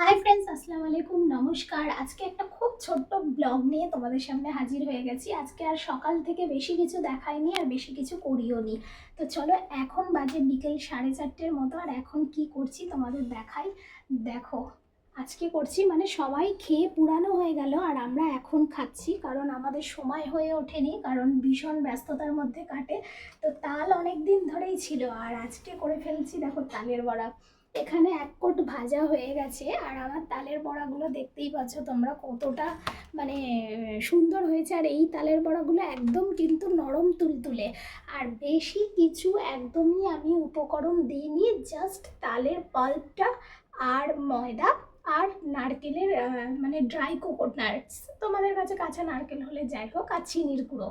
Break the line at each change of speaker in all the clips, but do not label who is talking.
Hi friends আসসালামু আলাইকুম, নমস্কার। আজকে একটা খুব ছোট্ট ব্লগ নিয়ে তোমাদের সামনে হাজির হয়ে গেছি। আজকে আর সকাল থেকে বেশি কিছু দেখাইনি আর বেশি কিছু করিও নি তো চলো, এখন বাজে বিকেল সাড়ে চারটের মতো আর এখন কি করছি তোমাদের দেখাই। দেখো, আজকে করছি মানে সবাই খেয়ে পুরানো হয়ে গেল আর আমরা এখন খাচ্ছি কারণ আমাদের সময় হয়ে ওঠেনি, কারণ ভীষণ ব্যস্ততার মধ্যে কাটে। তো তাল অনেক দিন ধরেই ছিল আর আজকে করে ফেলছি, দেখো তালের বড়া। এখানে এক কোট ভাজা হয়ে গেছে আর আমার তালের বড়াগুলো দেখতেই পাচ্ছ তোমরা কতটা মানে সুন্দর হয়েছে। আর এই তালের বড়াগুলো একদম কিন্তু নরম তুলতুলে। আর বেশি কিছু একদমই আমি উপকরণ দিইনি জাস্ট তালের পাল্পটা আর ময়দা আর নারকেলের মানে ড্রাই কোকোনাটস তোমাদের কাছে কাঁচা নারকেল হলে যাই হোক, আর চিনির গুঁড়ো।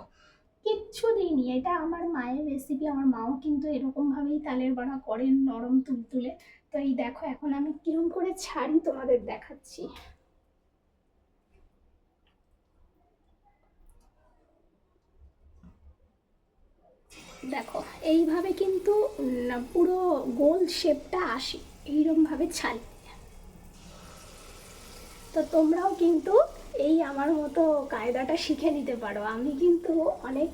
কিচ্ছু দিইনি। এটা আমার মায়ের রেসিপি আমার মাও কিন্তু এরকমভাবেই তালের বড়া করেন নরম তুলতুলে। তো এই দেখো, এখন আমি কিরম করে ছাড়ি তোমাদের দেখাচ্ছি। দেখো, এইভাবে কিন্তু পুরো গোল শেপটা আসে এইরকমভাবে ছাড়ি। তো তোমরাও কিন্তু এই আমার মতো কায়দাটা শিখে নিতে পারো। আমি কিন্তু অনেক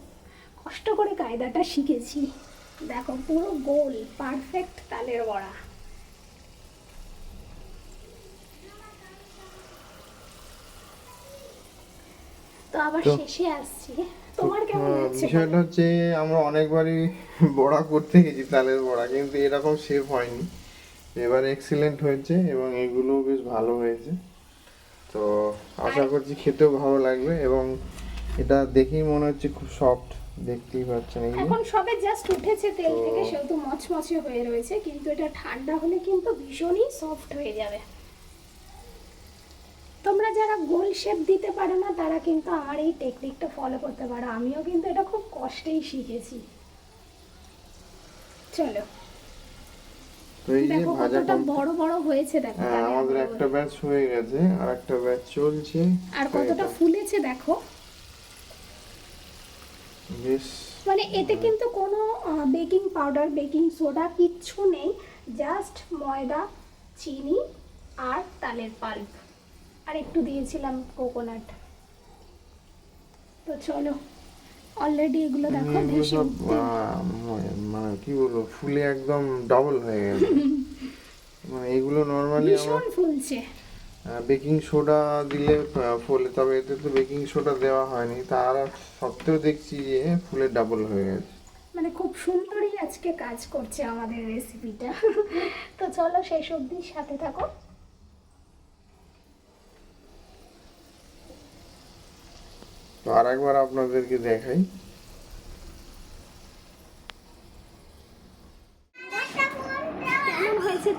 কষ্ট করে কায়দাটা শিখেছি। দেখো পুরো গোল পারফেক্ট তালের বড়া। তো আবার শেষে আসছি। তোমার কেমন
আহ,
লাগছে
বিষয়টা হচ্ছে আমরা অনেকবারই বড়া করতে গেছি তালের বড়া কিন্তু এরকম শেপ হয়নি। এবার এক্সিলেন্ট হয়েছে এবং এগুলো বেশ ভালো হয়েছে। তো আশা করছি খেতেও ভালো লাগবে এবং এটা দেখেই মনে হচ্ছে খুব সফট দেখতেই পাচ্ছেন এই
এখন সবে জাস্ট উঠেছে তেল থেকে সেহেতু মচমচে হয়ে রয়েছে কিন্তু এটা ঠান্ডা হলে কিন্তু ভীষণই সফট হয়ে যাবে। তোমরা যারা গোল শেপ দিতে পারো না তারা কিন্তু আমার এই টেকনিকটা ফলো করতে পারো। আমিও কিন্তু এটা খুব কষ্টেই শিখেছি। চলো।
তো এই যে ভাজা
বড় বড় হয়েছে দেখো
হ্যাঁ, আমাদের একটা ব্যাচ হয়ে গেছে আর একটা ব্যাচ চলছে।
আর কতটা ফুলেছে দেখো।
বেশ।
মানে এতে কিন্তু কোনো বেকিং পাউডার বেকিং সোডা কিচ্ছু নেই জাস্ট ময়দা চিনি আর তালের পাল্প। আর একটু দিয়েছিলাম কোকোনাট। তো চলো। অলরেডি এগুলো দেখো
এগুলো
ভেসে
সব
উঠতে।
আহ, ম- মানে কি বলব ফুলে একদম ডবল হয়ে গেছে। মানে এগুলো নর্মালি আমরা
ভীষণ ফুলছে
বেকিং সোডা দিলে ফোলে তবে এতে তো বেকিং সোডা দেওয়া হয়নি। তার সত্ত্বেও দেখছি যে ফুলে ডাবল হয়ে গেছে।
মানে খুব সুন্দরই আজকে কাজ করছে আমাদের রেসিপিটা তো চলো শেষ অবধি সাথে থাকো।
তো আর একবার আপনাদেরকে দেখাই।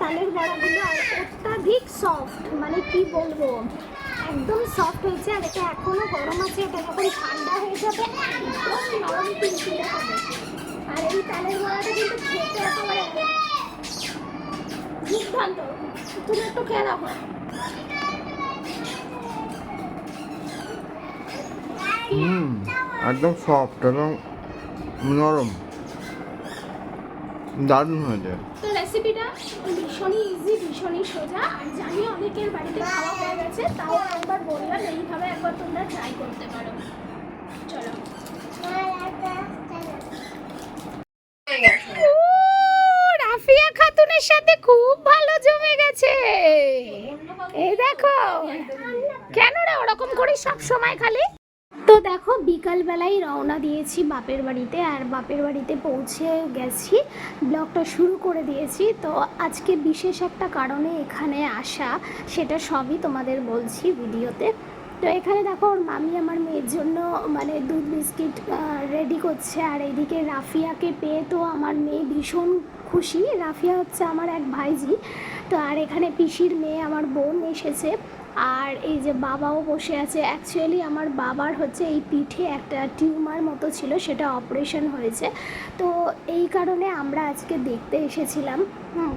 তালের অত্যাধিক সফট মানে বলব? একদম হয়েছে, আর এটা এখনও গরম আছে ঠান্ডা হয়ে যাবে আর এই তালের তুমি একটু
হুম, একদম সফট এবং নরম। দারুণ
রেসিপিটা ভীষণই ইজি ভীষণই সোজা। আর জানি অনেকের বাড়িতে খাওয়া হয়ে গেছে, তাও একবার এইভাবে একবার তোমরা ট্রাই করতে পারো। চলো। রাফিয়া খাতুনের সাথে খুব ভালো জমে গেছে। এই দেখো কেন রে ওরকম করি সব সময় খালি? তো দেখো, বিকালবেলায় রওনা দিয়েছি বাপের বাড়িতে আর বাপের বাড়িতে পৌঁছে গেছি। ব্লগটা শুরু করে দিয়েছি। তো আজকে বিশেষ একটা কারণে এখানে আসা, সেটা সবই তোমাদের বলছি ভিডিওতে। তো এখানে দেখো, ওর মামি আমার মেয়ের জন্য মানে দুধ বিস্কিট রেডি করছে। আর এদিকে রাফিয়াকে পেয়ে তো আমার মেয়ে ভীষণ খুশি। রাফিয়া হচ্ছে আমার এক ভাইজি। তো আর এখানে পিসির মেয়ে, আমার বোন এসেছে। আর এই যে বাবাও বসে আছে অ্যাকচুয়ালি আমার বাবার হচ্ছে এই পিঠে একটা টিউমার মতো ছিল, সেটা অপারেশন হয়েছে। তো এই কারণে আমরা আজকে দেখতে এসেছিলাম।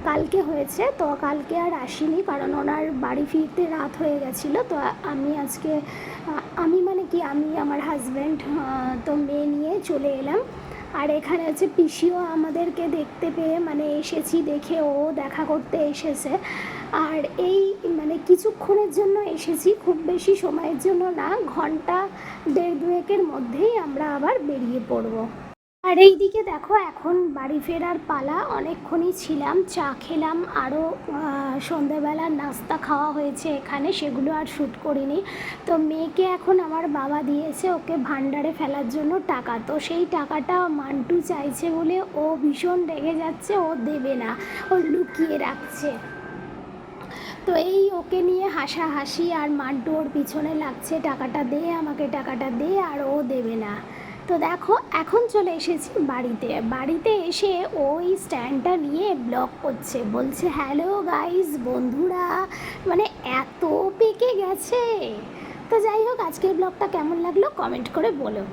কালকে হয়েছে, তো কালকে আর আসিনি, কারণ ওনার বাড়ি ফিরতে রাত হয়ে গেছিল। তো আমি আজকে আমি মানে কি, আমি আমার হাজব্যান্ড তো মেয়ে নিয়ে চলে এলাম। আর এখানে হচ্ছে পিসিও আমাদেরকে দেখতে পেয়ে মানে এসেছি দেখে ও দেখা করতে এসেছে। আর এই মানে কিছুক্ষণের জন্য এসেছি, খুব বেশি সময়ের জন্য না, ঘণ্টা দেড় দুয়েকের মধ্যেই আমরা আবার বেরিয়ে পড়ব। আর এইদিকে দেখো, এখন বাড়ি ফেরার পালা। অনেকক্ষণই ছিলাম, চা খেলাম আরও সন্ধেবেলার নাস্তা খাওয়া হয়েছে এখানে, সেগুলো আর শ্যুট করিনি। তো মেয়েকে এখন আমার বাবা দিয়েছে, ওকে ভান্ডারে ফেলার জন্য টাকা। তো সেই টাকাটা মান্টু চাইছে বলে ও ভীষণ রেগে যাচ্ছে, ও দেবে না, ও লুকিয়ে রাখছে। তো এই ওকে নিয়ে হাসাহাসি, আর মান্টু ওর পিছনে লাগছে, টাকাটা দে আমাকে, টাকাটা দে, আর ও দেবে না। তো দেখো, এখন চলে এসেছি বাড়িতে। বাড়িতে এসে ওই স্ট্যান্ডটা নিয়ে ব্লগ করছে। বলছে হ্যালো গাইস বন্ধুরা মানে এত পেকে গেছে। তো যাই হোক, আজকের ব্লগটা কেমন লাগল কমেন্ট করে বলো।